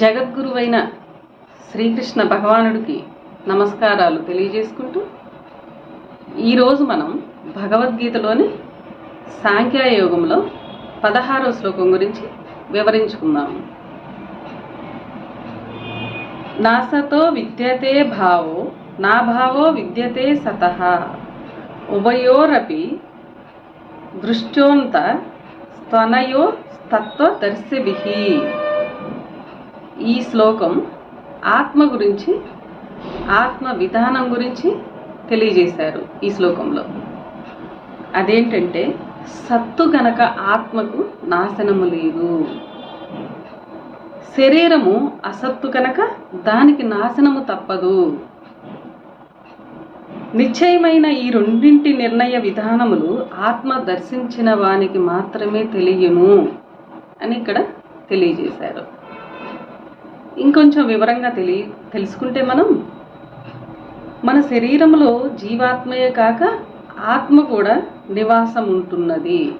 జగద్గురువైన శ్రీకృష్ణ భగవానుడికి నమస్కారాలు తెలియజేసుకుంటూ ఈరోజు మనం భగవద్గీతలోని సాంఖ్యాయోగంలో పదహారో శ్లోకం గురించి వివరించుకుందాము నాసతో విద్యతే భావో నా భావో విద్యతే సతః. ఉభయోరపి దృష్ట్యోంత స్తనయో తత్వదర్శిభి. ఈ శ్లోకం ఆత్మ గురించి ఆత్మ విధానం గురించి తెలియజేశారు ఈ శ్లోకంలో. అదేంటంటే సత్తు గనక ఆత్మకు నాశనము లేదు. శరీరము అసత్తు కనుక దానికి నాశనము తప్పదు. నిశ్చయమైన ఈ రెండింటి నిర్ణయ విధానములు ఆత్మ దర్శించిన వానికి మాత్రమే తెలియను అని ఇక్కడ తెలియజేశారు. ఇంకొంచెం వివరంగా తెలియ తెలుసుకుంటే మనం మన శరీరంలో జీవాత్మయే కాక ఆత్మ కూడా నివాసం ఉంటున్నది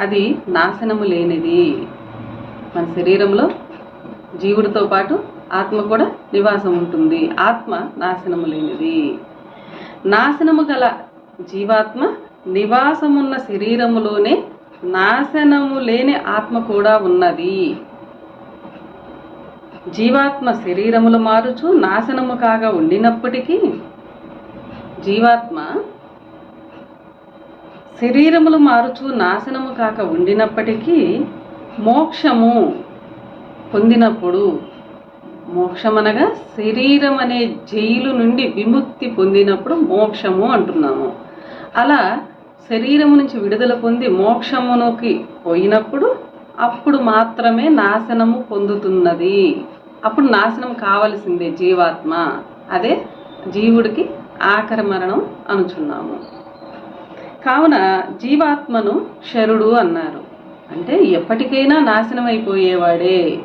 అది నాశనము లేనిది. మన శరీరంలో జీవుడితో పాటు ఆత్మ కూడా నివాసం ఉంటుంది ఆత్మ నాశనము లేనిది. నాశనము గల జీవాత్మ నివాసమున్న శరీరములోనే నాశనము లేని ఆత్మ కూడా ఉన్నది. జీవాత్మ శరీరములు మారుచు నాశనము కాగా ఉండినప్పటికీ జీవాత్మ శరీరములు మారుచు నాశనము కాక ఉండినప్పటికీ మోక్షము పొందినప్పుడు మోక్షమనగా శరీరం అనే జైలు నుండి విముక్తి పొందినప్పుడు మోక్షము అంటున్నాము. అలా శరీరము నుంచి విడుదల పొంది మోక్షమునకి పోయినప్పుడు అప్పుడు మాత్రమే నాశనము పొందుతున్నది. అప్పుడు నాశనం కావలసిందే జీవాత్మ. అదే జీవుడికి ఆఖరి మరణం అనుచున్నాము. కావున జీవాత్మను శరుడు అన్నారు. అంటే ఎప్పటికైనా నాశనం అయిపోయేవాడే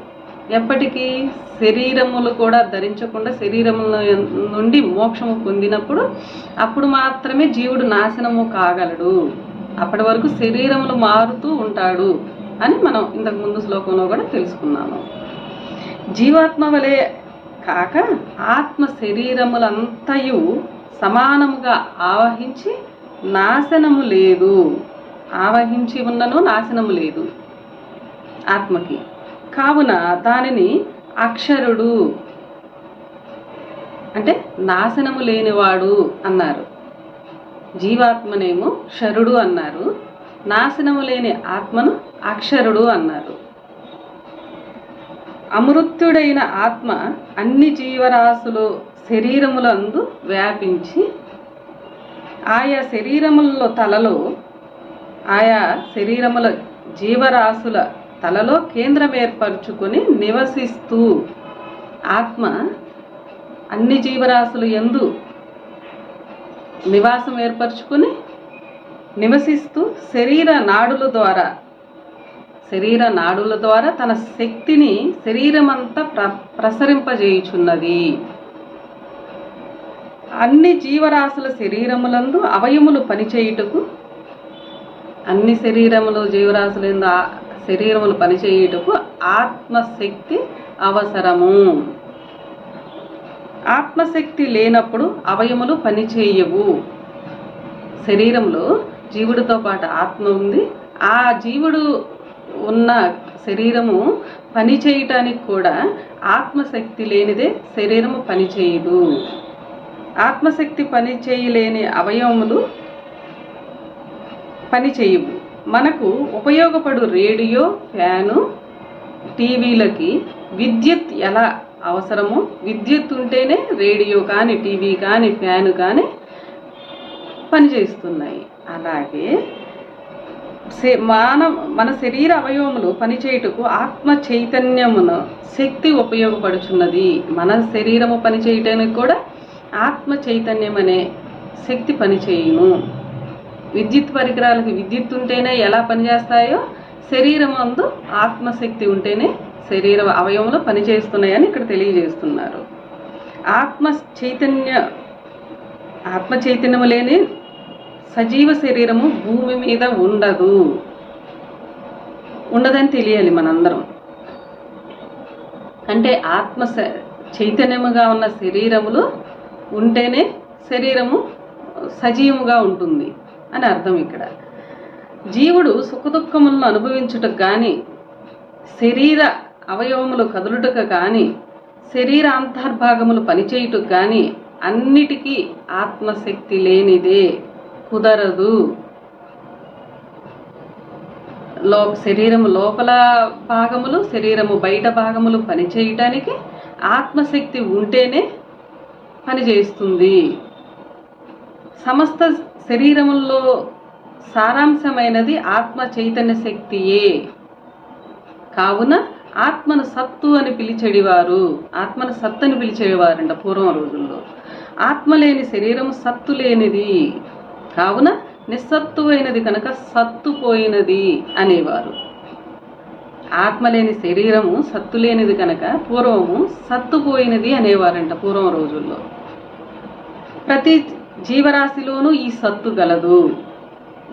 ఎప్పటికీ శరీరములు కూడా ధరించకుండా శరీరముల నుండి మోక్షము పొందినప్పుడు అప్పుడు మాత్రమే జీవుడు నాశనము కాగలడు. అప్పటి వరకు శరీరములు మారుతూ ఉంటాడు అని మనం ఇంతకు ముందు శ్లోకంలో కూడా తెలుసుకున్నాము. జీవాత్మ వలె కాక ఆత్మ శరీరములంతయు సమానముగా ఆవహించి నాశనము లేదు. ఆవహించి ఉన్నను నాశనము లేదు. ఆత్మకి. కావున దానిని అక్షరుడు అంటే నాశనము లేనివాడు అన్నారు. జీవాత్మనేమో శరుడు అన్నారు. నాశనము లేని ఆత్మను అక్షరుడు అన్నారు. అమృత్యుడైన ఆత్మ అన్ని జీవరాశులు శరీరములందు వ్యాపించి ఆయా శరీరములలో తలలో ఆయా శరీరముల జీవరాశుల తలలో కేంద్రం ఏర్పరచుకొని నివసిస్తూ ఆత్మ అన్ని జీవరాశులు ఎందు నివాసం ఏర్పరచుకొని నివసిస్తూ శరీర నాడుల ద్వారా శరీర నాడుల ద్వారా తన శక్తిని శరీరమంతా ప్ర ప్రసరింపజేయుచున్నది. అన్ని జీవరాశుల శరీరములందు అవయములు పనిచేయుటకు అన్ని శరీరములు జీవరాశులందు శరీరములు పనిచేయుటకు ఆత్మశక్తి అవసరము. ఆత్మశక్తి లేనప్పుడు అవయములు పనిచేయవు. శరీరంలో జీవుడితో పాటు ఆత్మ ఉంది. ఆ జీవుడు ఉన్న శరీరము పని చేయటానికి కూడా ఆత్మశక్తి లేనిదే శరీరము పనిచేయదు ఆత్మశక్తి పని చేయలేని అవయవములు పని చేయవు. మనకు ఉపయోగపడు రేడియో ఫ్యాను టీవీలకి విద్యుత్ ఎలా అవసరమో విద్యుత్ ఉంటేనే రేడియో కానీ టీవీ కానీ ఫ్యాను కానీ పనిచేస్తున్నాయి. అలాగే శే- మాన మన శరీర అవయవములు పనిచేయుటకు ఆత్మ చైతన్యమును శక్తి ఉపయోగపడుచున్నది. మన శరీరము పనిచేయటానికి కూడా ఆత్మ చైతన్యం అనే శక్తి పనిచేయును. విద్యుత్ పరికరాలకు విద్యుత్ ఉంటేనే ఎలా పనిచేస్తాయో శరీరం అందు ఆత్మశక్తి ఉంటేనే శరీర అవయవములు పనిచేస్తున్నాయని ఇక్కడ తెలియజేస్తున్నారు. ఆత్మ చైతన్య ఆత్మ చైతన్యము లేని సజీవ శరీరము భూమి మీద ఉండదు. ఉండదని తెలియాలి మనందరం. అంటే ఆత్మ చైతన్యముగా ఉన్న శరీరములు ఉంటేనే శరీరము సజీవముగా ఉంటుంది అని అర్థం ఇక్కడ. జీవుడు సుఖదుఖములను అనుభవించుటకు కానీ శరీర అవయవములు కదులుటకు కానీ శరీర అంతర్భాగములు పనిచేయుటకు కానీ అన్నిటికీ ఆత్మశక్తి లేనిదే. కుదరదు. లో శరీరము లోపల భాగములు శరీరము బయట భాగములు పనిచేయటానికి ఆత్మశక్తి ఉంటేనే పనిచేస్తుంది సమస్త శరీరముల్లో సారాంశమైనది ఆత్మ చైతన్య శక్తియే. కావున ఆత్మను సత్తు అని పిలిచేవారు ఆత్మను సత్తు అని పిలిచేవారంట పూర్వం రోజుల్లో. ఆత్మ లేని శరీరం సత్తు లేనిది. కావున నిస్సత్తువైనది కనుక సత్తు పోయినది అనేవారు. ఆత్మ లేని శరీరము సత్తు లేనిది కనుక పూర్వము సత్తుపోయినది అనేవారంట పూర్వం రోజుల్లో. ప్రతి జీవరాశిలోనూ ఈ సత్తు గలదు.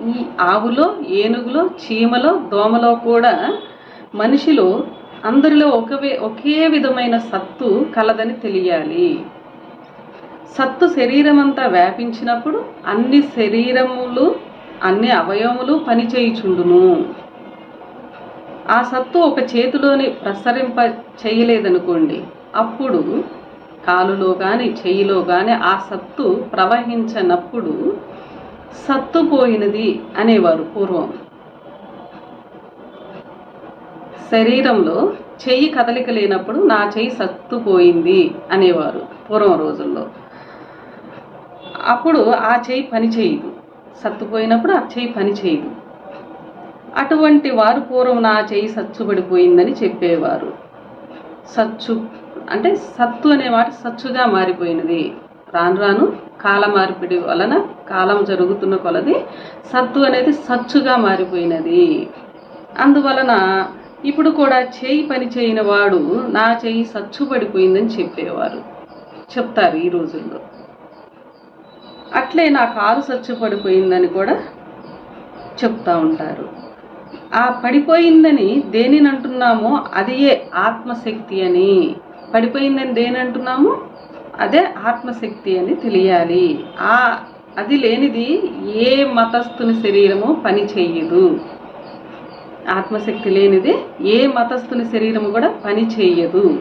ఈ ఆవులో ఏనుగులో చీమలో దోమలో కూడా మనిషిలో అందరిలో ఒకవే ఒకే విధమైన సత్తు కలదని తెలియాలి. సత్తు శరీరమంతా వ్యాపించినప్పుడు అన్ని శరీరములు అన్ని అవయవములు పనిచేయుచుండును. ఆ సత్తు ఒక చేతిలోని ప్రసరింప చేయలేదనుకోండి. అప్పుడు కాలులో కానీ చెయ్యిలో కానీ ఆ సత్తు ప్రవహించనప్పుడు సత్తు పోయినది అనేవారు పూర్వం. శరీరంలో చెయ్యి కదలిక లేనప్పుడు నా చెయ్యి సత్తుపోయింది అనేవారు పూర్వం రోజుల్లో. అప్పుడు ఆ చేయి పని చేయదు. సత్తుపోయినప్పుడు ఆ చేయి పని చేయదు. అటువంటి వారు పూర్వం నా చేయి సచ్చుబడిపోయిందని చెప్పేవారు. సచ్చు అంటే సత్తు అనే మాట సచ్చుగా మారిపోయినది. రాను రాను కాల మార్పిడి వలన కాలం జరుగుతున్న కొలది సత్తు అనేది సచ్చుగా మారిపోయినది. అందువలన ఇప్పుడు కూడా చేయి పని చేయని వాడు నా చేయి సచ్చుబడిపోయిందని చెప్పేవారు. చెప్తారు ఈ రోజుల్లో. అట్లే నా కారు సచ్చుపడిపోయిందని కూడా చెప్తూ ఉంటారు. ఆ పడిపోయిందని దేనిని అంటున్నామో అదియే ఆత్మశక్తి అని. పడిపోయిందని దేని అంటున్నాము అదే ఆత్మశక్తి అని తెలియాలి. ఆ అది లేనిది ఏ మతస్థుని శరీరము పని చెయ్యదు ఆత్మశక్తి లేనిది ఏ మతస్థుని శరీరము కూడా పని చెయ్యదు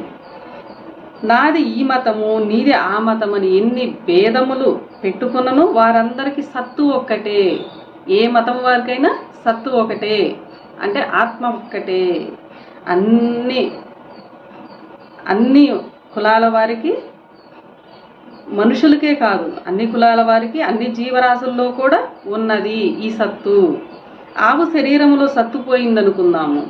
నాది ఈ మతము నీది ఆ మతం అని ఎన్ని భేదములు పెట్టుకున్నను వారందరికీ సత్తు ఒక్కటే. ఏ మతం వారికైనా సత్తు ఒకటే అంటే ఆత్మ ఒక్కటే. అన్ని అన్ని కులాల వారికి మనుషులకే కాదు అన్ని కులాల వారికి అన్ని జీవరాశుల్లో కూడా ఉన్నది ఈ సత్తు. ఆవు శరీరంలో సత్తుపోయిందనుకుందాము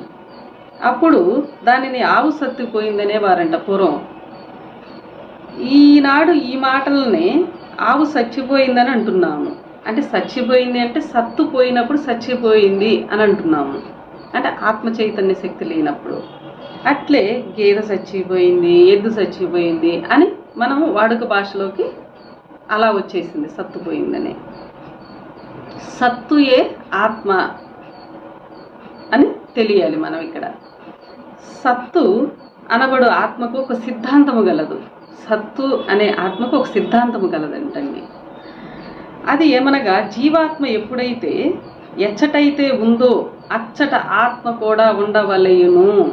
అప్పుడు దానిని ఆవు సత్తుపోయిందనే వారంట పూర్వం. ఈనాడు ఈ మాటలనే ఆవు చచ్చిపోయిందని అంటున్నాము. అంటే చచ్చిపోయింది అంటే సత్తు పోయినప్పుడు చచ్చిపోయింది అని అంటున్నాము. అంటే ఆత్మ చైతన్య శక్తి లేనప్పుడు. అట్లే గేదె చచ్చిపోయింది ఎద్దు చచ్చిపోయింది అని మనం వాడుక భాషలోకి అలా వచ్చేసింది సత్తుపోయిందని సత్తుయే ఆత్మ అని తెలియాలి మనం ఇక్కడ. సత్తు అనబడు ఆత్మకు ఒక సిద్ధాంతము గలదు. సత్తు అనే ఆత్మకు ఒక సిద్ధాంతము కలదంటండి అది ఏమనగా జీవాత్మ ఎప్పుడైతే ఎచ్చటైతే ఉందో అచ్చట ఆత్మ కూడా ఉండవలయును.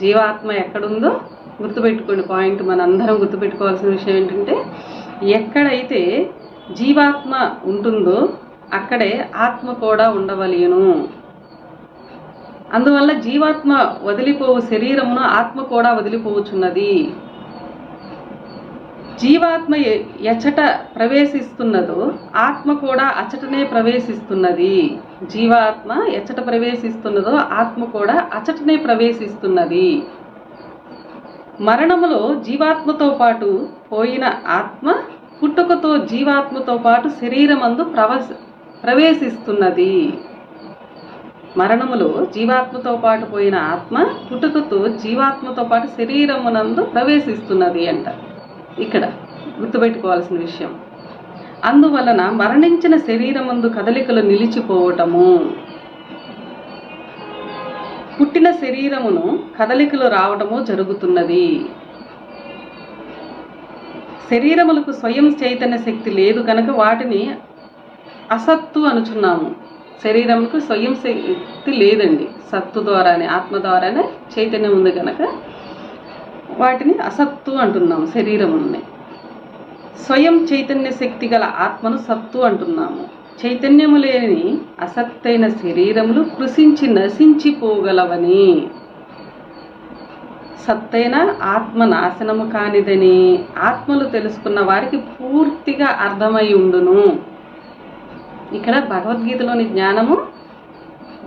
జీవాత్మ ఎక్కడుందో గుర్తుపెట్టుకోండి. పాయింట్ మనందరం గుర్తుపెట్టుకోవాల్సిన విషయం ఏంటంటే ఎక్కడైతే జీవాత్మ ఉంటుందో అక్కడే ఆత్మ కూడా ఉండవలయును. అందువల్ల జీవాత్మ వదిలిపోవు శరీరమును ఆత్మ కూడా వదిలిపోవచ్చున్నది. జీవాత్మ ఎ- ఎచ్చట ప్రవేశిస్తున్నదో ఆత్మ కూడా అచటనే ప్రవేశిస్తున్నది. జీవాత్మ ఎచ్చట ప్రవేశిస్తున్నదో ఆత్మ కూడా అచటనే ప్రవేశిస్తున్నది. మరణములో జీవాత్మతో పాటు పోయిన ఆత్మ పుట్టుకతో జీవాత్మతో పాటు శరీరమందు ప్రవశ ప్రవేశిస్తున్నది. మరణములో జీవాత్మతో పాటు పోయిన ఆత్మ పుట్టుకతో జీవాత్మతో పాటు శరీరమునందు ప్రవేశిస్తున్నది అంట. ఇక్కడ గుర్తుపెట్టుకోవాల్సిన విషయం. అందువలన మరణించిన శరీరమందు కదలికలు నిలిచిపోవటము. పుట్టిన శరీరమును కదలికలు రావటము జరుగుతున్నది. శరీరములకు స్వయం చైతన్య శక్తి లేదు కనుక వాటిని అసత్తు అనుచున్నాము. శరీరంకు స్వయం శక్తి లేదండి. సత్తు ద్వారానే ఆత్మ ద్వారానే చైతన్యం ఉంది కనుక వాటిని అసత్తు అంటున్నాము శరీరముని స్వయం చైతన్య శక్తి గల ఆత్మను సత్తు అంటున్నాము. చైతన్యము లేని అసత్తైన శరీరములు కృషించి నశించిపోగలవని. సత్తైన ఆత్మ నాశనము కానిదని ఆత్మలు తెలుసుకున్న వారికి పూర్తిగా అర్థమై ఉండును. ఇక్కడ భగవద్గీతలోని జ్ఞానము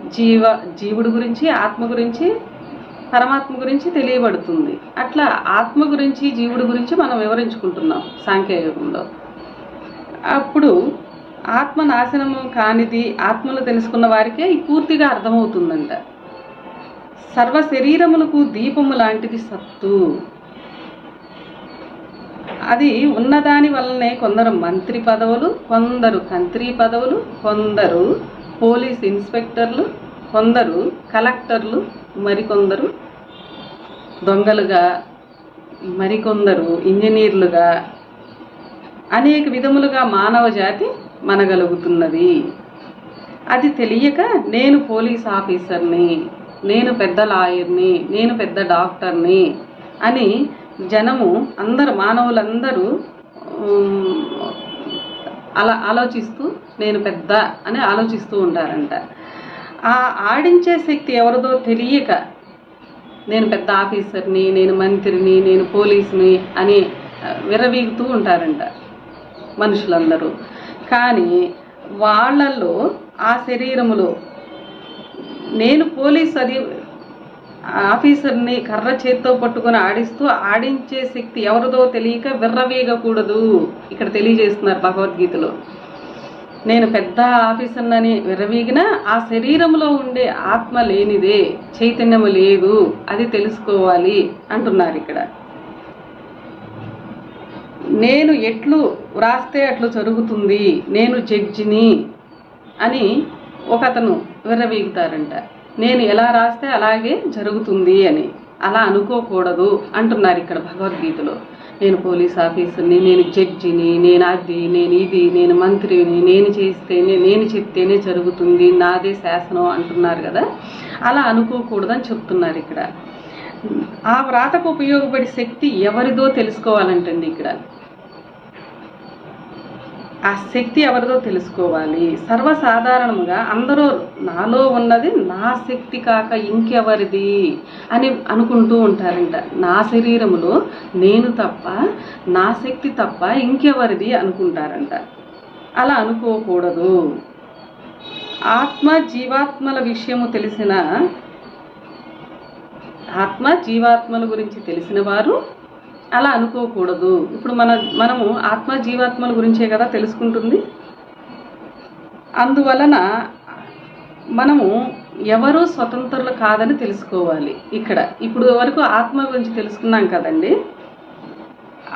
జీవ జీవుడు గురించి ఆత్మ గురించి పరమాత్మ గురించి తెలియబడుతుంది. అట్లా ఆత్మ గురించి జీవుడి గురించి మనం వివరించుకుంటున్నాం సాంఖ్యయుగంలో. అప్పుడు ఆత్మ నాశనము కానిది ఆత్మలు తెలుసుకున్న వారికే పూర్తిగా అర్థమవుతుందంట. సర్వ శరీరములకు దీపము లాంటిది సత్తు. అది ఉన్నదాని వల్లనే కొందరు మంత్రి పదవులు కొందరు కంత్రి పదవులు కొందరు పోలీస్ ఇన్స్పెక్టర్లు కొందరు కలెక్టర్లు మరికొందరు దొంగలుగా మరికొందరు ఇంజనీర్లుగా అనేక విధములుగా మానవ జాతి మనగలుగుతున్నది. అది తెలియక నేను పోలీస్ ఆఫీసర్ని నేను పెద్ద లాయర్ని నేను పెద్ద డాక్టర్ని అని జనము అందరు మానవులందరూ అలా ఆలోచిస్తూ నేను పెద్ద అని ఆలోచిస్తూ ఉంటారంట. ఆ ఆడించే శక్తి ఎవరిదో తెలియక నేను పెద్ద ఆఫీసర్ని నేను మంత్రిని నేను పోలీసుని అని విరవీగుతూ విర్రవీగుతూ ఉంటారంట మనుషులందరూ. కానీ వాళ్ళల్లో ఆ శరీరములో నేను పోలీస్ అది ఆఫీసర్ని కర్ర చేత్తో పట్టుకొని ఆడిస్తూ ఆడించే శక్తి ఎవరిదో తెలియక విర్రవీగకూడదు. ఇక్కడ తెలియజేస్తున్నారు భగవద్గీతలో. నేను పెద్ద ఆఫీసర్నని విర్రవీగిన ఆ శరీరంలో ఉండే ఆత్మ లేనిదే చైతన్యము లేదు. అది తెలుసుకోవాలి అంటున్నారు ఇక్కడ. నేను ఎట్లు వ్రాస్తే అట్లు జరుగుతుంది నేను జడ్జిని అని ఒక అతను విర్రవీగుతారంట. నేను ఎలా రాస్తే అలాగే జరుగుతుంది అని. అలా అనుకోకూడదు అంటున్నారు ఇక్కడ భగవద్గీతలో. నేను పోలీస్ ఆఫీసర్ని నేను జడ్జిని నేను అది నేను ఇది నేను మంత్రిని నేను చేస్తేనే నేను చెప్తేనే జరుగుతుంది నాదే శాసనం అంటున్నారు కదా. అలా అనుకోకూడదని చెప్తున్నారు ఇక్కడ. ఆ వ్రాతకు ఉపయోగపడే శక్తి ఎవరిదో తెలుసుకోవాలంటండి ఇక్కడ. ఆ శక్తి ఎవరిదో తెలుసుకోవాలి. సర్వసాధారణంగా అందరూ నాలో ఉన్నది నా శక్తి కాక ఇంకెవరిది అని అనుకుంటూ ఉంటారంట. నా శరీరంలో నేను తప్ప నా శక్తి తప్ప ఇంకెవరిది అనుకుంటారంట. అలా అనుకోకూడదు. ఆత్మ జీవాత్మల విషయము తెలిసిన ఆత్మ జీవాత్మల గురించి తెలిసిన వారు అలా అనుకోకూడదు. ఇప్పుడు మన మనము ఆత్మ జీవాత్మల గురించే కదా తెలుసుకుంటుంది. అందువలన మనము ఎవరు స్వతంత్రులు కాదని తెలుసుకోవాలి ఇక్కడ. ఇప్పుడు వరకు ఆత్మ గురించి తెలుసుకున్నాం కదండి.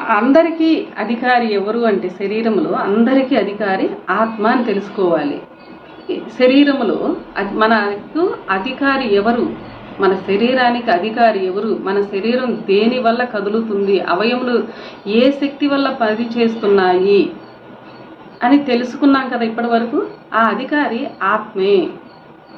అందరికీ అధికారి ఎవరు అంటే శరీరంలో అందరికీ అధికారి ఆత్మ అని తెలుసుకోవాలి. ఈ శరీరములో అది మనకు అధికారి ఎవరు? మన శరీరానికి అధికారి ఎవరు? మన శరీరం దేని వల్ల కదులుతుంది? అవయములు ఏ శక్తి వల్ల పని చేస్తున్నాయి అని తెలుసుకున్నాం కదా ఇప్పటి వరకు ఆ అధికారి ఆత్మే.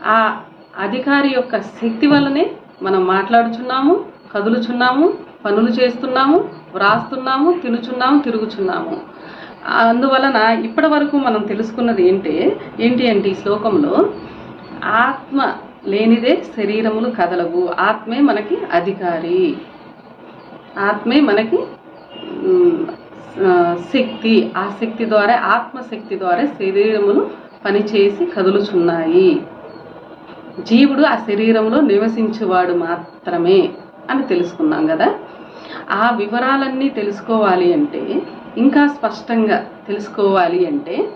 ఆ అధికారి యొక్క శక్తి వల్లనే మనం మాట్లాడుచున్నాము కదులుచున్నాము పనులు చేస్తున్నాము వ్రాస్తున్నాము తినుచున్నాము తిరుగుచున్నాము. అందువలన ఇప్పటి వరకు మనం తెలుసుకున్నది ఏంటి ఏంటి అంటే ఈ శ్లోకంలో ఆత్మ లేనిదే శరీరములు కదలవు. ఆత్మే మనకి అధికారి. ఆత్మే మనకి శక్తి. ఆ శక్తి ద్వారా ఆత్మశక్తి ద్వారా శరీరములు పనిచేసి కదులుచున్నాయి. జీవుడు ఆ శరీరంలో నివసించేవాడు మాత్రమే అని తెలుసుకున్నాం కదా. ఆ వివరాలన్నీ తెలుసుకోవాలి అంటే ఇంకా స్పష్టంగా తెలుసుకోవాలి అంటే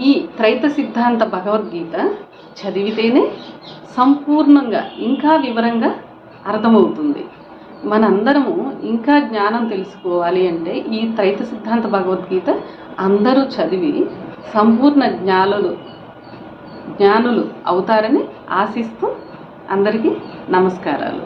ఈ త్రైత సిద్ధాంత భగవద్గీత చదివితేనే సంపూర్ణంగా ఇంకా వివరంగా అర్థమవుతుంది. మనందరము ఇంకా జ్ఞానం తెలుసుకోవాలి అంటే ఈ త్రైత సిద్ధాంత భగవద్గీత అందరూ చదివి సంపూర్ణ జ్ఞానులు జ్ఞానులు అవుతారని ఆశిస్తూ అందరికీ నమస్కారాలు.